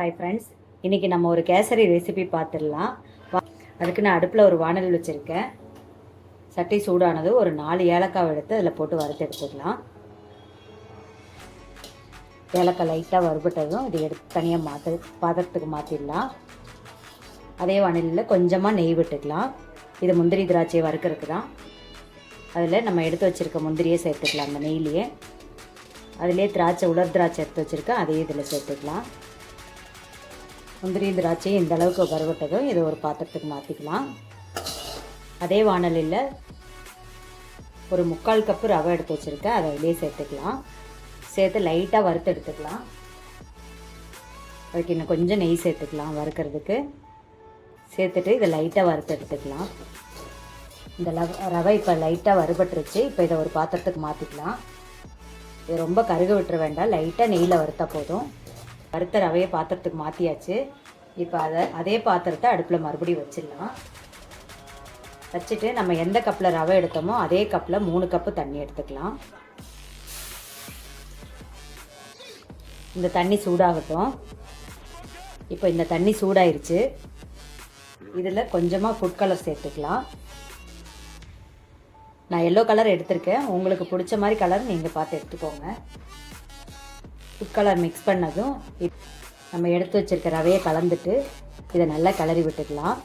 Hi friends இன்றைக்கி நம்ம ஒரு கேசரி ரெசிபி பார்த்துடலாம். வா- அதுக்கு நான் அடுப்பில் ஒரு வானல் வச்சுருக்கேன். சட்டி சூடானது ஒரு நாலு ஏலக்காய் எடுத்து அதில் போட்டு வறுத்து எடுத்துக்கலாம். ஏலக்காய் லைட்டாக வறுபட்டதும் இது எடுத்து தனியாக மாற்ற பாத்திரத்துக்கு மாற்றிடலாம் அதே வானிலையில் கொஞ்சமாக நெய் விட்டுக்கலாம். இது முந்திரி திராட்சையை வறுக்கிறதுக்கு தான். அதில் நம்ம எடுத்து வச்சுருக்க முந்திரியை சேர்த்துக்கலாம் அந்த நெய்லேயே. அதிலே திராட்சை உலர் திராட்சை எடுத்து வச்சுருக்கேன். அதையும் இதில் சேர்த்துக்கலாம். முந்திரி திராட்சை இந்த அளவுக்கு வறுவட்டதும் இதை ஒரு பாத்திரத்துக்கு மாற்றிக்கலாம் அதே வானலில் ஒரு முக்கால் கப்பு ரவை எடுத்து வச்சுருக்கேன் அதை வெளியே சேர்த்துக்கலாம். சேர்த்து லைட்டாக வறுத்து எடுத்துக்கலாம். அதுக்கு இன்னும் கொஞ்சம் நெய் சேர்த்துக்கலாம் வறுக்கிறதுக்கு. சேர்த்துட்டு இதை லைட்டாக வறுத்து எடுத்துக்கலாம். இந்த லவ் ரவை இப்போ லைட்டாக வறுபட்டுருச்சு இப்போ இதை ஒரு பாத்திரத்துக்கு மாற்றிக்கலாம் இது ரொம்ப கருக விட்டுற வேண்டாம் லைட்டாக நெய்யில் வறுத்தால் போதும். வறுத்த ரவையை பாத்திரத்துக்கு மாற்றியாச்சு இப்போ அதை அதே பாத்திரத்தை அடுப்பில் மறுபடியும் வச்சிடலாம். வச்சுட்டு நம்ம எந்த கப்பில் ரவை எடுத்தோமோ அதே கப்பில் மூணு கப்பு தண்ணி எடுத்துக்கலாம். இந்த தண்ணி சூடாகட்டும். இப்போ இந்த தண்ணி சூடாயிருச்சு. இதில் கொஞ்சமாக ஃபுட் கலர் சேர்த்துக்கலாம். நான் எல்லோ கலர் எடுத்திருக்கேன். உங்களுக்கு பிடிச்ச மாதிரி கலர் நீங்கள் பார்த்து எடுத்துக்கோங்க. ஃபுட் கலர் மிக்ஸ் பண்ணதும் இப்- நம்ம எடுத்து வச்சிருக்க ரவையை கலந்துட்டு இதை நல்லா கிளறி விட்டுக்கலாம்.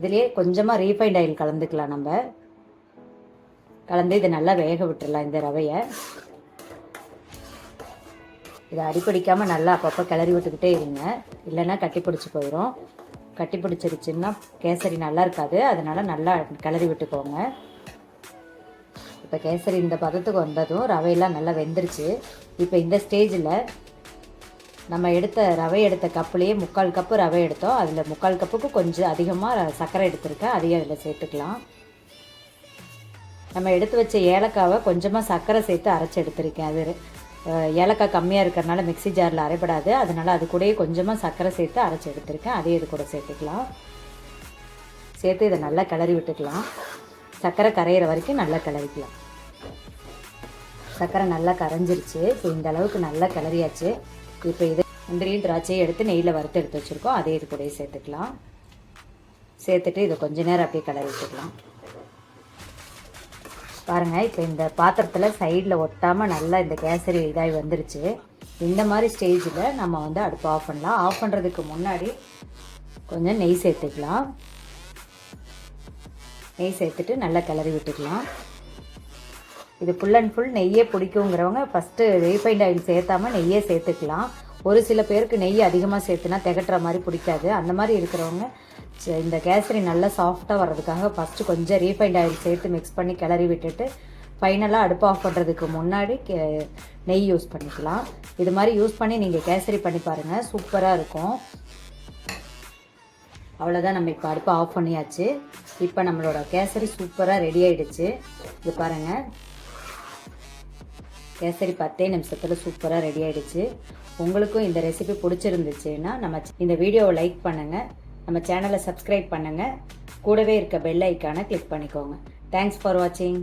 இதுலேயே கொஞ்சமாக ரீஃபைண்ட் ஆயில் கலந்துக்கலாம் நம்ம. கலந்து இதை நல்லா வேக விட்டுடலாம் இந்த ரவையை. இதை அடிப்பிடிக்காமல் நல்லா அப்பப்போ கிளறி விட்டுக்கிட்டே இருங்க. இல்லைன்னா கட்டி பிடிச்சி போயிடும் கட்டி பிடிச்சிருச்சுன்னா கேசரி நல்லா இருக்காது. அதனால் நல்லா கிளறி விட்டுக்கோங்க. இப்போ கேசரி இந்த பதத்துக்கு வந்ததும் ரவையெல்லாம் நல்லா வெந்துருச்சு. இப்போ இந்த ஸ்டேஜில் நம்ம எடுத்த ரவை எடுத்த கப்புலேயே முக்கால் கப்பு ரவை எடுத்தோம். அதில் முக்கால் கப்புக்கு கொஞ்சம் அதிகமாக சர்க்கரை எடுத்திருக்கேன். அதையும் அதில் சேர்த்துக்கலாம். நம்ம எடுத்து வச்ச ஏலக்காவை கொஞ்சமாக சர்க்கரை சேர்த்து அரைச்சி எடுத்திருக்கேன். அது ஏலக்காய் கம்மியாக இருக்கிறனால மிக்ஸி ஜாரில் அரைப்படாது. அதனால் அது கூடயே கொஞ்சமாக சர்க்கரை சேர்த்து அரைச்சி எடுத்திருக்கேன். அதையும் இது கூட சேர்த்துக்கலாம். சேர்த்து இதை நல்லா கிளறி விட்டுக்கலாம். சர்க்கரை கரையிற வரைக்கும் நல்லா கிளறிக்கலாம். சர்க்கரை நல்லா கரைஞ்சிருச்சு. இப்போ இந்த அளவுக்கு நல்லா கிளறியாச்சு. இப்போ இது முந்திரியும் திராட்சையும் எடுத்து நெய்யில் வறுத்து எடுத்து வச்சுருக்கோம். அதே இது கூடயே சேர்த்துக்கலாம். சேர்த்துட்டு இதை கொஞ்ச நேரம் அப்படியே கிளறி விட்டுக்கலாம். பாருங்கள் இப்போ இந்த பாத்திரத்தில் சைடில் ஒட்டாமல் நல்லா இந்த கேசரி இதாகி வந்துருச்சு. இந்த மாதிரி ஸ்டேஜில் நம்ம வந்து அடுப்பு ஆஃப் பண்ணலாம். ஆஃப் பண்ணுறதுக்கு முன்னாடி கொஞ்சம் நெய் சேர்த்துக்கலாம். நெய் சேர்த்துட்டு நல்லா கிளறி விட்டுக்கலாம். இது ஃபுல் அண்ட் ஃபுல் நெய்யே பிடிக்குங்கிறவங்க ஃபஸ்ட்டு ரீஃபைண்ட் ஆயில் சேர்த்தாம நெய்யே சேர்த்துக்கலாம். ஒரு சில பேருக்கு நெய் அதிகமாக சேர்த்துனா திகட்டுற மாதிரி பிடிக்காது. அந்த மாதிரி இருக்கிறவங்க இந்த கேசரி நல்லா சாஃப்டாக வர்றதுக்காக ஃபஸ்ட்டு கொஞ்சம் ரீஃபைண்ட் ஆயில் சேர்த்து மிக்ஸ் பண்ணி கிளறி விட்டுட்டு ஃபைனலாக அடுப்பு ஆஃப் பண்ணுறதுக்கு முன்னாடி கே நெய் யூஸ் பண்ணிக்கலாம். இது மாதிரி யூஸ் பண்ணி நீங்கள் கேசரி பண்ணி பாருங்கள் சூப்பராக இருக்கும். அவ்வளோதான் நம்ம இப்போ அடுப்பை ஆஃப் பண்ணியாச்சு. இப்போ நம்மளோட கேசரி சூப்பராக ரெடி ஆயிடுச்சு. இது பாருங்கள் கேசரி பத்தே நிமிஷத்தில் சூப்பராக ரெடி ஆயிடுச்சு. உங்களுக்கும் இந்த ரெசிபி பிடிச்சிருந்துச்சுன்னா நம்ம இந்த வீடியோவை லைக் பண்ணுங்கள் நம்ம சேனலை சப்ஸ்கிரைப் பண்ணுங்கள் கூடவே இருக்க பெல் ஐக்கானை கிளிக் பண்ணிக்கோங்க. தேங்க்ஸ் ஃபார் வாட்சிங்